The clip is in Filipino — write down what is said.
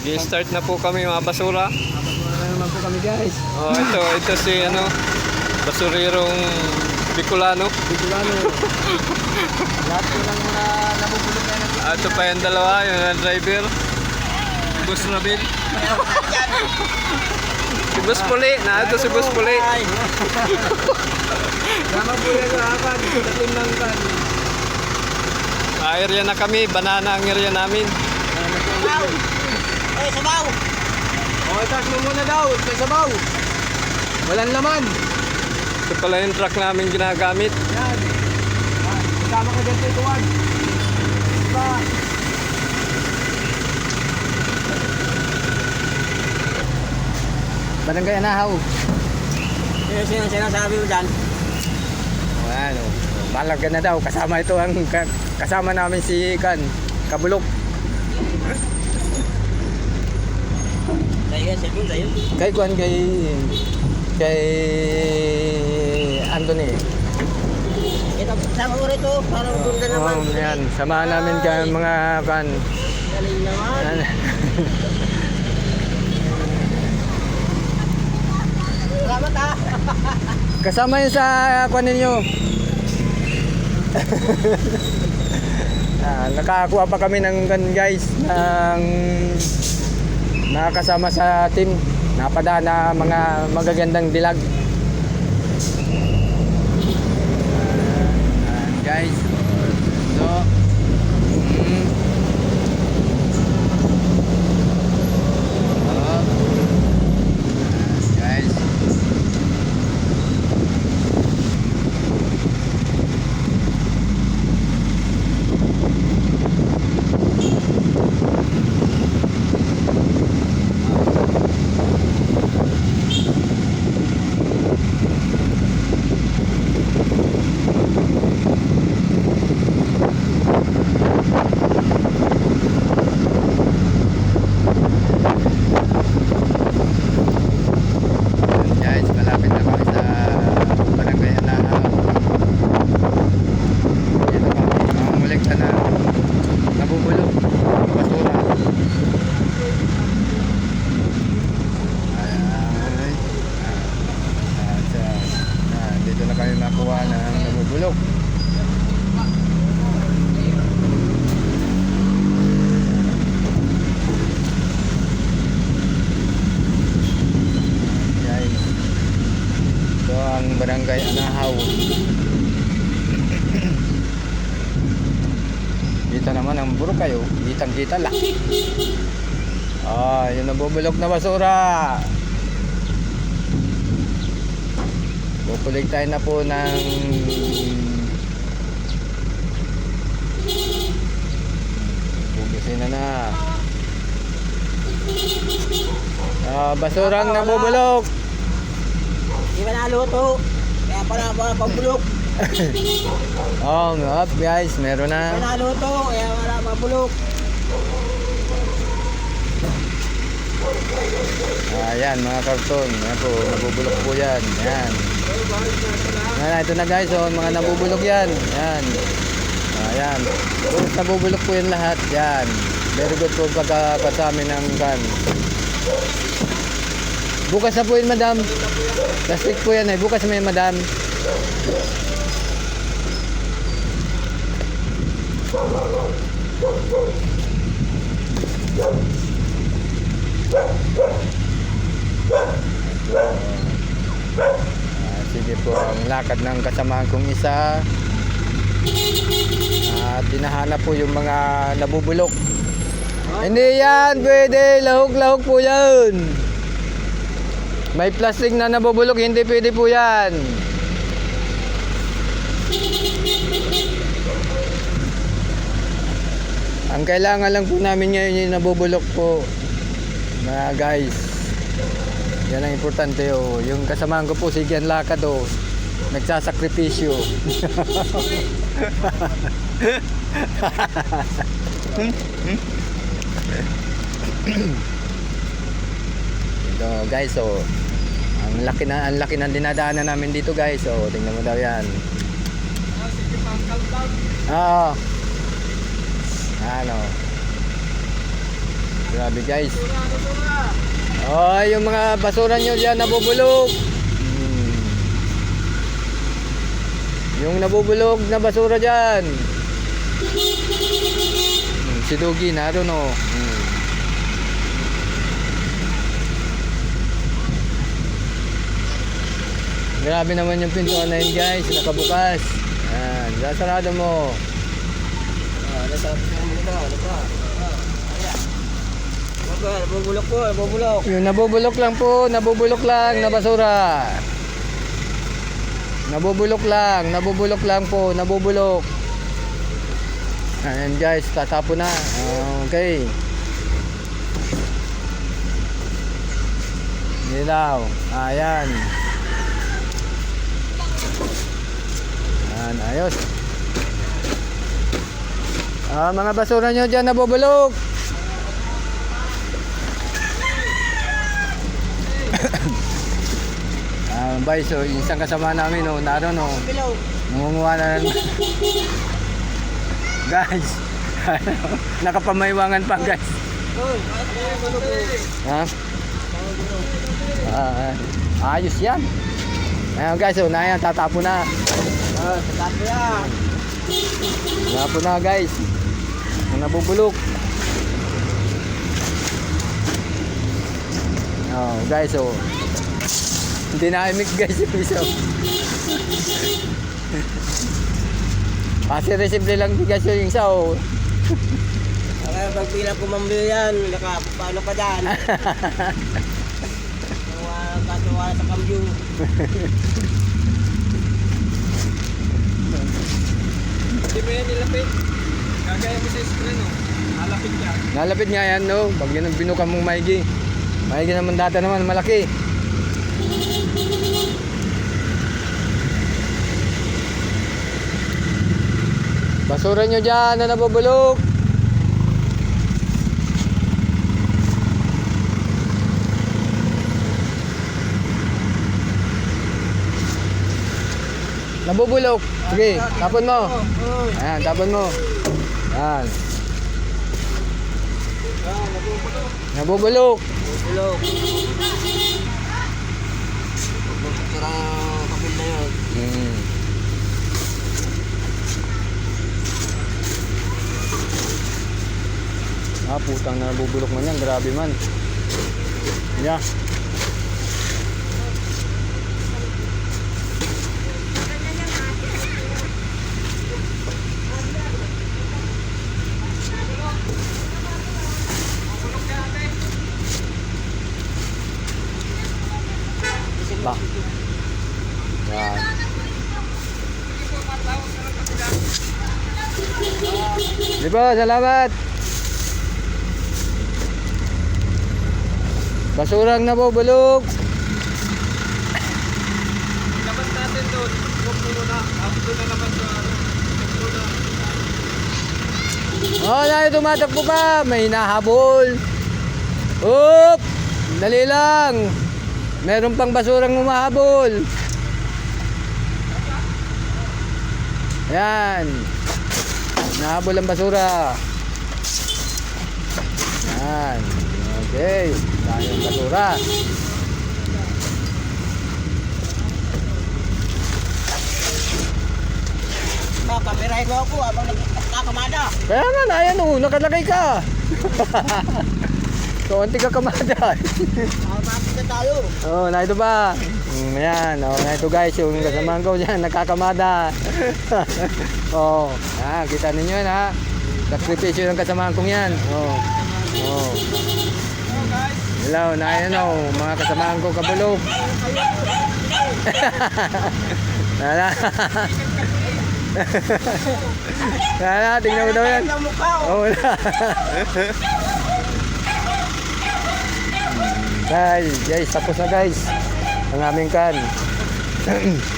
Gi-start na po kami mga basura. Wala naman po kami guys. Oh, ito, ito si ano, basurirong Bicolano. Bicolano. Lahat po ng mga nabubulog yan. ang- Ah, ito pa yung dalawa, yung driver. Si Boss Rabin. si Boss Puli, na ito si Boss Puli. Tama po yan sa akin. Sa team ng kan. Ah, area na kami, banana ang area namin. Eh, sabaw! Okay, taas mo muna daw. May sabaw. Walang laman. Ito pala yung truck namin ginagamit. Yan. Ah, Kasama ka dyan sa tuwan. Diba? Barangay Anahaw. Sino sino sinasabi mo dyan? O ano, balag ka na daw. Kasama ito ang ka- kasama namin si Kan. Kabulok. Kay Kuan kay kay Anthony. Ito, sama ko rito para maganda naman. Oh, yan. Samahan namin kay mga kan. Galing naman. Salamat ah. Kasama yun sa kuan ninyo. ah, nakakuha pa kami ng kan guys ng nakakasama sa team. Napada na mga magagandang dilag. Ah, guys. So, mm, oh, guys. Guys, malapit na kami sa Barangay Anahaw. Dito kami, mamumulikta na nabubulok ng basura. Ay, ay, ah, at, ah, ah, dito na kami makuha ng nabubulok. Guys, ito ang barangay Anahaw. Kita naman ang buro kayo. Kitang kita laki. Ah, yung nabubulok na basura. Pupulig tayo na po ng Bubusin na na. Ah, basurang nabubulok. Di ba naluto? Pala mga pabulok. Oh, up guys, meron na. naluto? Kaya wala pabulok. Ayan, mga karton. Ayan po, nabubulok po yan. Ayan. Ayan, ito na guys, oh, mga nabubulok yan. Ayan. Ayan. Puro nabubulok po yan lahat. Yan. Very good po pagkakasami ng kan. Bukas na po yun, madam. Plastic po yan eh. Bukas may madam. Ah, sige po ang lakad ng kasamahan kong isa. At dinahanap po yung mga nabubulok. Hindi yan, pwede. Lahok-lahok po yan. May plastic na nabubulok, hindi pwede po yan. Ang kailangan lang po namin ngayon yung nabubulok po. Mga guys. Yan ang importante oh. Yung kasamahan ko po si Gian Lakad oh. Nagsasakripisyo. Ito guys oh. Ang laki na ang laki ng dinadaanan namin dito guys oh. Tingnan mo daw yan. Oo. Ano? Grabe guys. Oh, yung mga basura nyo dyan nabubulok. Hmm. Yung nabubulok na basura dyan. Hmm, Si Dugi, naroon oh. Hmm. Grabe naman yung pintuan na yun guys, nakabukas. Yan, sasarado mo. Ah, nasa ano ka? Ano ka? Ayan. Wag nabubulok po, nabubulok. Yung nabubulok lang po, nabubulok lang na basura. Nabubulok lang, nabubulok lang po, nabubulok. Ayan guys, tatapo na. Okay. Nilaw. Ayan. Ayan, ayos. Ah, mga basura nyo dyan nabubulok. Ah, bay, so isang kasama namin no, naroon no, Below. nangunguha na ng... guys, ano, nakapamaywangan pa guys. Po. Ha? Ah, ayos yan. Ayan guys, so na yan, tatapo na. Ah, sa tapo yan. Tatapo na guys. Ang nabubulok. Oh, guys, na imik guys yung isa. Kasi resible lang guys yung isa oh. Kaya pag bilang kumambili yan, naka, paano pa dyan? Katuwa sa kamyo. Hindi mo. Gagaya mo sa screen, no? Alapit ka. Nalapit nga yan no, pag yan ang binuka mong maigi. Maigi naman data naman, malaki. Basura nyo dyan na nabubulok. Nabubulok. Sige, tapon mo. Ayan, tapon mo. Ayan. nabubulok. Nabubulok. Nabubulok. Sira ang kapil na yun. Mm. Ah, putang na nabubulok man yan. Grabe man. Yeah. Di ba? Salamat. Basurang nabubulok. Labas natin doon. Huwag na. Ako doon na naman sa ano. Oh, na tumatakbo pa. May hinahabol. Oop! Dali lang. Meron pang basurang humahabol. Yan. Nahabol ang basura. Yan. Okay. Dahil ang basura. Ah, kamerahin mo ako habang nagkakamada. Kaya nga na, ayan oh, nakalagay ka. Kaunti ka kamada. Ah, makikita tayo. Oh, na ito ba? Mm, yan, oh, na ito guys, yung kasamahan ko dyan, nakakamada. oh, ah, kita ninyo yan ha. Sakripisyo ng kasamahan kong yan. Oh, oh. Hello, na yan oh, mga kasamahan ko kabulog. Wala. Wala, tingnan mo daw yan. Oh. Oh, wala. guys, guys, tapos na guys. Ang aming kan.